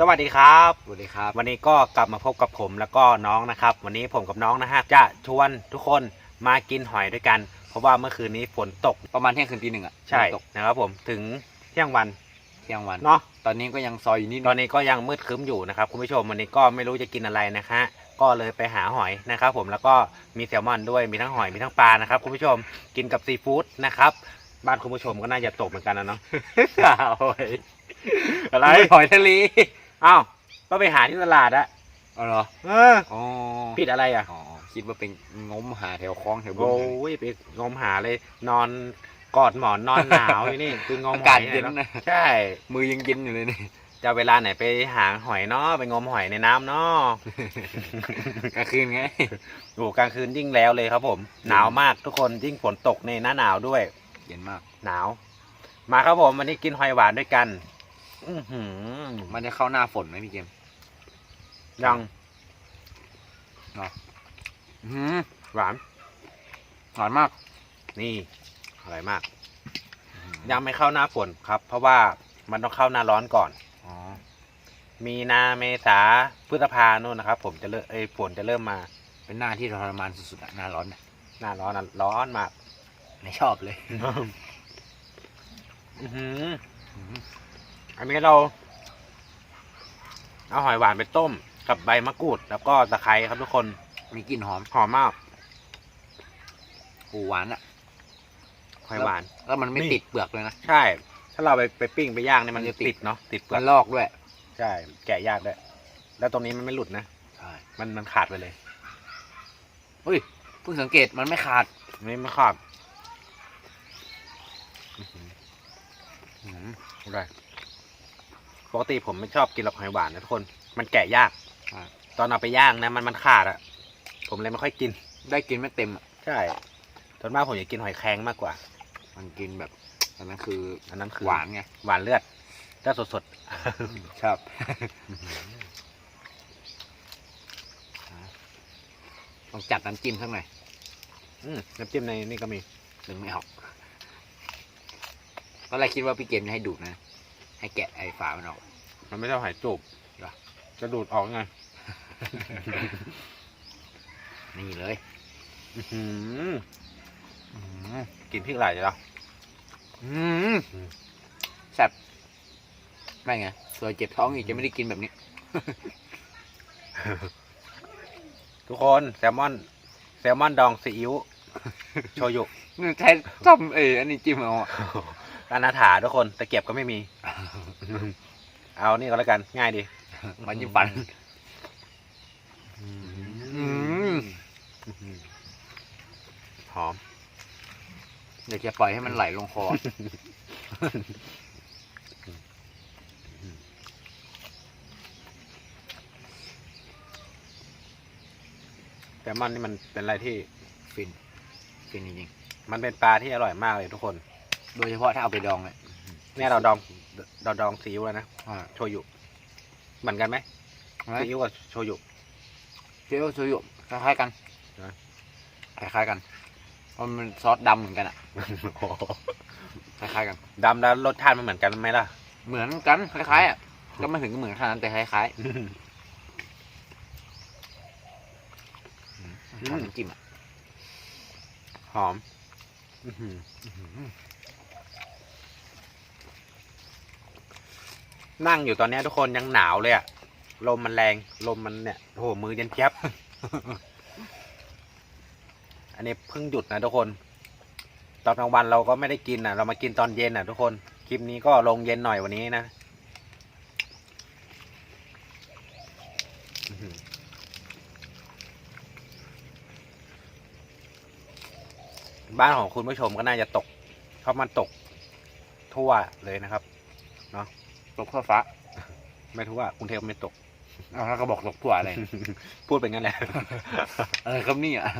สวัสดีครับ สวัสดีครับ วันนี้ก็กลับมาพบกับผมแล้วก็น้องนะครับ วันนี้ผมกับน้องนะฮะจะชวนทุกคนมากินหอยด้วยกัน เพราะว่าเมื่อคืนนี้ฝนตกประมาณเที่ยงคืนตีหนึ่งอะใช่ตกนะครับผมถึงเที่ยงวันเที่ยงวันเนาะตอนนี้ก็ยังซอยอยู่นิดตนึอนงนี้ก็ยังมืดครึ้มอยู่นะครับคุณผู้ชมวันนี้ก็ไม่รู้จะกินอะไรนะฮะก็เลยไปหาหอยนะครับ ผมแล้วก็มีแซลมอนด้วยมีทั้งหอยมีทั้งปลานะครับคุณผู้ชมกินกับซีฟู้ดนะครับบ้านคุณผู้ชมก็น่าจะตกเหมือนกันนะเนาะโอ้ยอะไรหอยทะเล อ้าวก็ไปหาที่ตลาดอะอ๋อเหรอเอออ๋อผิดอะไรอะอ๋อคิดว่าเป็นงมหาแถวคลองแถวบึโอ้งยไปงมหาเลยนอนกอดหมอนนอนหนาวอยู่นี่คืองมอาหอยกาศเย็นเนาะนะใช่ มือยังเย็นอยู่เลยนี่จะเวลาไหนไปหาหอยเนาะไปงมหอยในน้ำเนาะกลางคืนไงโอ้กลางคืนยิ่งแล้วเลยครับผม หนาวมากทุกคนยิ่งฝนตกในหน้าหนาวด้วย เย็นมากหนาว มาครับผมวันนี้กินหอยหวานด้วยกัน อือหือมันจะเข้าหน้าฝนไหมพี่เกมยังอื้อหือหวาน หวานมาก นี่อร่อยมาก ยังไม่เข้าหน้าฝนครับ เพราะว่ามันต้องเข้าหน้าร้อนก่อนอ๋อมีนาเมษาพฤษภาโน่นนะครับ ผมจะเริ่มเอ้ยฝนจะเริ่มมา เป็นหน้าที่ทรมานสุดๆอะหน้าร้อนน่ะหน้าร้อนน่ะร้อนมาก ไม่ชอบเลย อื้อหือ อื้อหือ อันนี้เรา เอาหอยหวานไปต้มกับใบมะกรูด แล้วก็ตะไคร้ครับทุกคน มีกลิ่นหอมหอมมากหูหวานอะหอยหวาน แล้วมันไม่นี่ติดเปลือกเลยนะ ใช่ ถ้าเราไปไปปิ้งไปย่างเนี่ยมันมันจะติติดดเนาะ ติดเปลืมัอกนลอกด้วย ใช่ แกะยากด้วย แล้วตรงนี้มันไม่หลุดนะ ใช่ มันมันขาดไปเลยเฮ้ย เพิ่งสังเกตมันไม่ขาดนี่ไม่ขาดอื้อหืออืมอร่อย ปกติผมไม่ชอบกินหรอกหอยหวานนะทุกคน มันแกะยาก อ่า ตอนเอาไปย่างนะมันมันขาดอะผมเลยไม่ค่อยกิน ได้กินไม่เต็มอะใช่ส่วนมากผมจะกินหอยแครงมากกว่า มันกินแบบอันนั้นคืออันนั้นคือ หวานไงหวานเลือดเลือดสดชอบต้องจัดน้ำจิ้มสักหน่อยๆอืมน้ำจิ้มในนี่ก็มีดึงไม่ออกตอนแรกคิดว่าพี่เกมจะให้ดูดนะ ให้แกะไอ้ฝามันออก มันไม่ใช่หอยจูบเหรอ จะดูดออกไง นี่เลยอื้อหืออืมกินพริกไหลเหรออืมแซ่บไม่ไงเผื่อเจ็บท้องอีกจะไม่ได้กินแบบนี้ ทุกคนแซลมอน แซลมอนดองซีอิ๊วโชยุนี่ใช้ซ่อมเอออันนี้จิ้มเอาอะ อนาถาทุกคนตะเกียบก็ไม่มี เอานี่ก็แล้วกัน ง่ายดีมันจิ้มฟันอืมมหอม เดี๋ยวจะปล่อยให้มันไหลลงคอแซลมอนนี่มันเป็นอะไรที่ฟิน ฟินจริงมันเป็นปลาที่อร่อยมากเลยทุกคนๆโดยเฉพาะถ้าเอาไปดองเนี่ย เนี่ยเราดอง เราดองซีอิ๊วแล้วนะอ่าโชยุเหมือนกันไหมซีอิ๊วกับโชยุเจียวโชยุคล้ายๆกันนะคล้ายๆกันเพราะมันเป็นซอสดำเหมือนกันอะคล้ายๆกันดำแล้วรสชาติมันเหมือนกันไหมล่ะ เหมือนกันคล้ายๆอะก็ไม่ถึงกับเหมือนขนาดนั้นแต่คล้ายๆอืมชอบน้ำจิ้มอะหอมอื้อหือ นั่งอยู่ตอนเนี้ยทุกคนยังหนาวเลยอะลมมันแรง ลมมันเนี่ยโอ้โหมือเย็นเจี๊ยบ อันนี้เพิ่งหยุดนะทุกคน ตอนกลางวันเราก็ไม่ได้กินอะเรามากินตอนเย็นอะทุกคน คลิปนี้ก็ลงเย็นหน่อยวันนี้นะบ้านของคุณผู้ชมก็น่าจะตก เพราะมันตกทั่วเลยนะครับ เนาะ ตกข้าวฟ้าไม่ทั่วกรุงเทพไม่ตกเอาแล้วก็บอกตกตัวอะไร พูดเป็นงั้นแหละ เออครับนี่อะ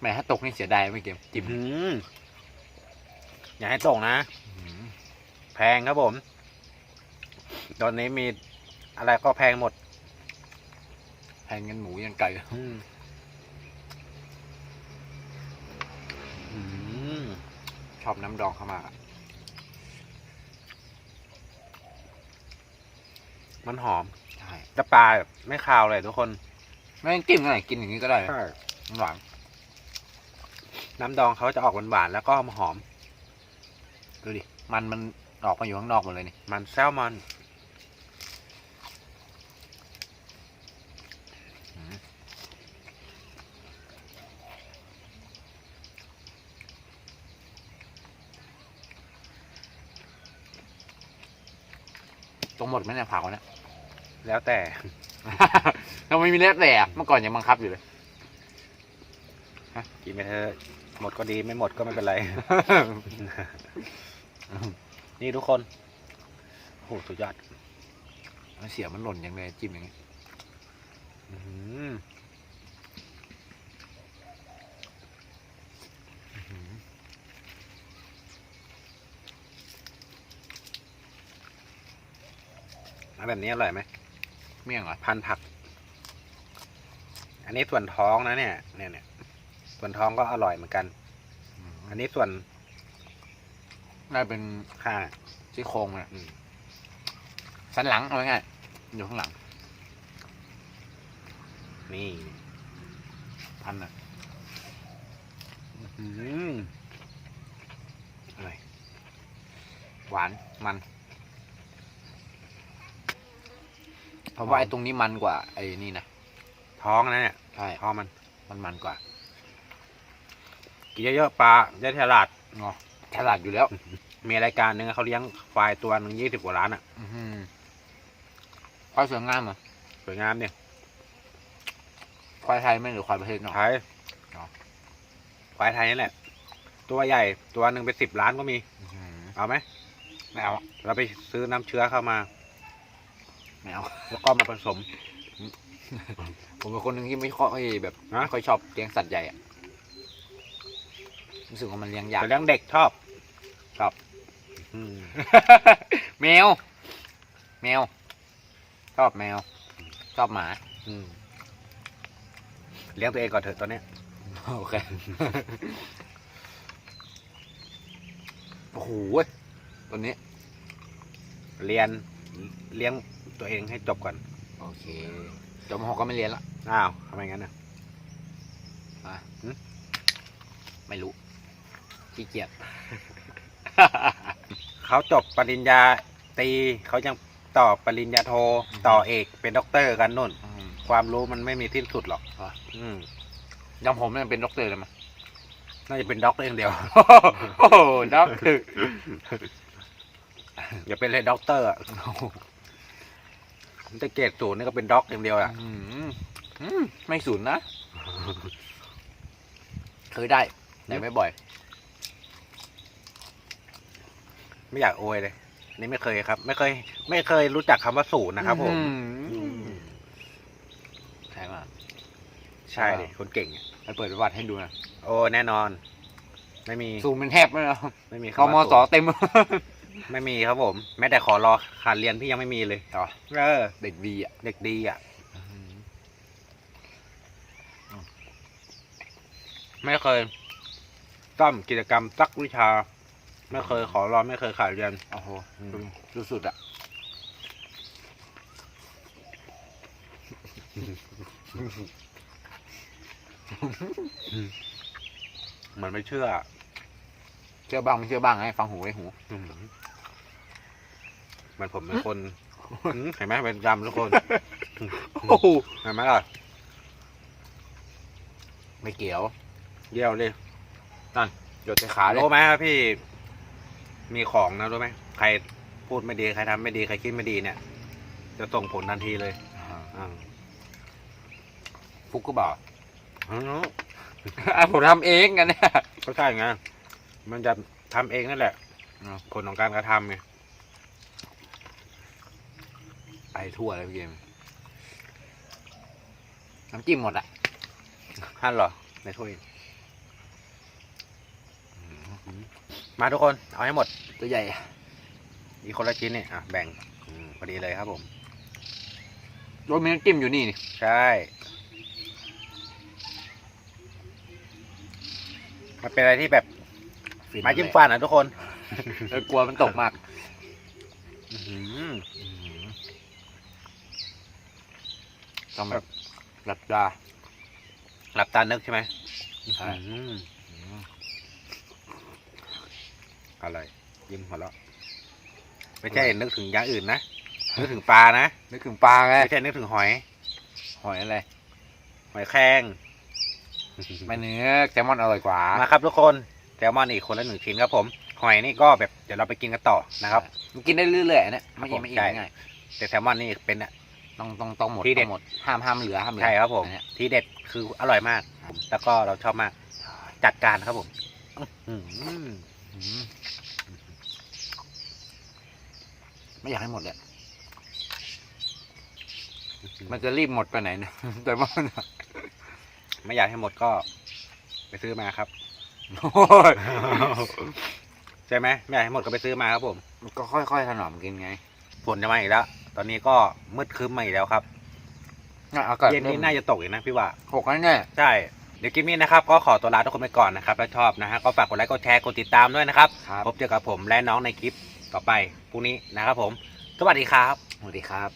แหมถ้าตกนี่เสียดายไม่เกมจิ้มอืมอย่าให้ตกนะ แพงครับผม ตอนนี้มีอะไรก็แพงหมด แพงเงินหมูยันไก่อืมอืมชอบน้ำดองเข้ามา มันหอมใช่แต่ปลาแบบไม่คาวเลยทุกคนไม่ต้องจิ้มอะไรกินอย่างนี้ก็ได้หวานน้ำดองเขาจะออกหวานๆแล้วก็หอมดูดิ มันมันออกมาอยู่ข้างนอกหมดเลยนี่ มันแซลมอน หมดไหมเนี่ยผักวะเนี่ยแล้วแต่ทำไมมีเล็บแต่อะเมื่อก่อนยังบังคับอยู่เลยกินไปเถอะหมดก็ดีไม่หมดก็ไม่เป็นไร นี่ทุกคนโอ้โหสุดยอดมันเสียมันหล่นอย่างเลยจิ้มอย่างนี้อื้อหือเอา แบบนี้อร่อยไหมเมี่ยงเหรอพันผัก อันนี้ส่วนท้องนะเนี่ยเนี่ยเนี่ยส่วนท้องก็อร่อยเหมือนกัน อันนี้ส่วนน่าเป็นข้างซี่โครงเนี่ยอืมสันหลังเอาง่ายๆอยู่ข้างหลัง นี่พันอะอืมอร่อยหวานมัน เพราะว่าไอ้ตรงนี้มันกว่าไอ้นี่นะท้องนะเนี่ยใช่ท้องมันมันมันกว่า กินเยอะๆปลาจะฉลาดเนาะฉลาดอยู่แล้ว มีรายการหนึ่งเขาเลี้ยงควายตัวหนึ่งยี่สิบกว่าล้านอะอือหือควายสวยงามเหรอสวยงามเนี่ยควายไทยไหมหรือควายประเทศนอกไทยอ๋อควายไทยนี่แหละ ตัวใหญ่ตัวหนึ่งเป็นสิบล้านก็มีอื้อหือเอาไหมไม่เอาเราไปซื้อน้ำเชื้อเข้ามา ไม่เอาแล้วก็มาผสม ผมเป็นคนหนึ่งที่ไม่ค่อยแบบฮะ ไม่ค่อยชอบเลี้ยงสัตว์ใหญ่อะรู้สึกว่ามันเลี้ยงยากแต่เลี้ยงเด็กชอบชอบอืมแมว แมว ชอบแมว ชอบหมา อืมเลี้ยงตัวเองก่อนเถอะตอนเนี้ยโอเค โอ้โหตัวนี้ เรียนเลี้ยง ตัวเองให้จบก่อน โอเคจบมหกก็ไม่เรียนละอ้าวทำไมงั้นนะไม่รู้ขี้เกียจ เขาจบปริญญาตรีเขายังต่อปริญญาโทต่อเอกเป็นด็อกเตอร์กันนู่นอืมความรู้มันไม่มีที่สุดหรอกอะอืมอยังผมเนี่ยเป็นด็อกเตอร์เลยมั้ยน่าจะเป็นด็อกเตอร์อย่างเดียว โอ้โหด็อกเตอร์อย่าเป็นเลยด็อกเตอร์อะ มันจะเกรดศูนย์นี่ก็เป็นด็อกอย่างเดียวอะอืมอืมไม่สูนนะ เคยได้ แต่ไม่บ่อย ไม่อยากโอยเลยนี่ไม่เคยครับ ไม่เคย ไม่เคยรู้จักคำว่าศูนย์นะครับ ผม อืมใช่มากใช่ดิคนเก่งอะไปเปิดประวัติให้ดูนะโอ้แน่นอน ไม่มีสูงเป็นแทบไม่เอาไม่มีกคำมว่าสศูนย์เต็ม ไม่มีครับผม แม้แต่ขอรอขาดเรียนพี่ยังไม่มีเลยอ๋อเออ เด็กดีอะ เด็กดีอะ ไม่เคยต้อมกิจกรรมสักวิชา ไม่เคยขอรอไม่เคยขาดเรียนโอ้โหอืมดูสุดอะ เหมือนไม่เชื่อ เชื่อบ้างไม่เชื่อบ้างให้ฟังหูไว้หูอื มเหมือนผมเป็นคนอืมเห็นไหมเป็นดำทุกคนโอ้โหเห็นไหมล่ะไม่เกี่ยว เยี่ยวเลยหยดใส่ขาเลยรู้ไหมครับพี่ มีของนะรู้ไหมใครพูดไม่ดีใครทำไม่ดีใครคิดไม่ดีเนี่ย จะส่งผลทันทีเลยอ่าฟุกก็บอกอืมอะผมทำเองกันเนี่ย ก็ใช่ไงมันจะทำเองนั่นแหละอ๋อผลของการกระทำไง ไปทั่วเลยพี่เกมน้ำจิ้มหมดอะหั่นเหรอในถ้วยมาทุกคน เอาให้หมด ตัวใหญ่ อีกคนละชิ้นนี่อะแบ่งอืมพอดีเลยครับผมรสมีน้ำจิ้มอยู่นี่นี่ใช่มันเป็นอะไรที่แบบไมาจิ้มฟันอะทุกคนเออกลัวมันตกมาก อื้อหือ ต้องแบบหลับตาหลับตานึกใช่ไหมใช่อืมอะไรยิ้มหัวเราะไม่ใช่นึกถึงอย่างอื่นนะนึกถึงปลานะนึกถึงปลาไงไม่ใช่นึกถึงหอย หอยอะไรหอยแครงไม่เนื้อแซลมอนอร่อยกว่ามาครับทุกคนแซลมอนอีกคนละหนึ่งชิ้นครับผม หอยนี่ก็แบบเดี๋ยวเราไปกินกันต่อนะครับมันกินได้เรื่อยๆนะไม่อิ่มไม่อิ่มใช่ง่ายแต่แซลมอนนี่เป็นอะ ต้องต้องต้องหมดที่เด็ด ต้องหมดห้ามห้ามเหลือห้ามเหลือใช่ครับผม อันเนี้ย ทีเด็ดคืออร่อยมากแล้วก็เราชอบมาก จัดการครับผมอื้อหืออืมไม่อยากให้หมดเลยมันจะรีบหมดไปไหนนะ แต่ว่ามันไม่อยากให้หมดก็ ไปซื้อมาครับ โอ้ยใช่ไหมไม่อยากให้หมดก็ไปซื้อมาครับผม มันก็ค่อยๆถนอมกินไง ฝนจะมาอีกแล้ว ตอนนี้ก็มืดครึ้มมาอีกแล้วครับน่าอากาศเย็นนี้น่าจะตกอีกนะพี่ว่าหกแล้วเนี่ยใช่ เดี๋ยวคลิปนี้นะครับก็ขอตัวลาทุกคนไปก่อนนะครับถ้าชอบนะฮะก็ฝากกดไลค์กดแชร์กดติดตามด้วยนะครับครับพบเจอกับผมและน้องในคลิปต่อไปพรุ่งนี้นะครับผม สวัสดีครับ สวัสดีครับ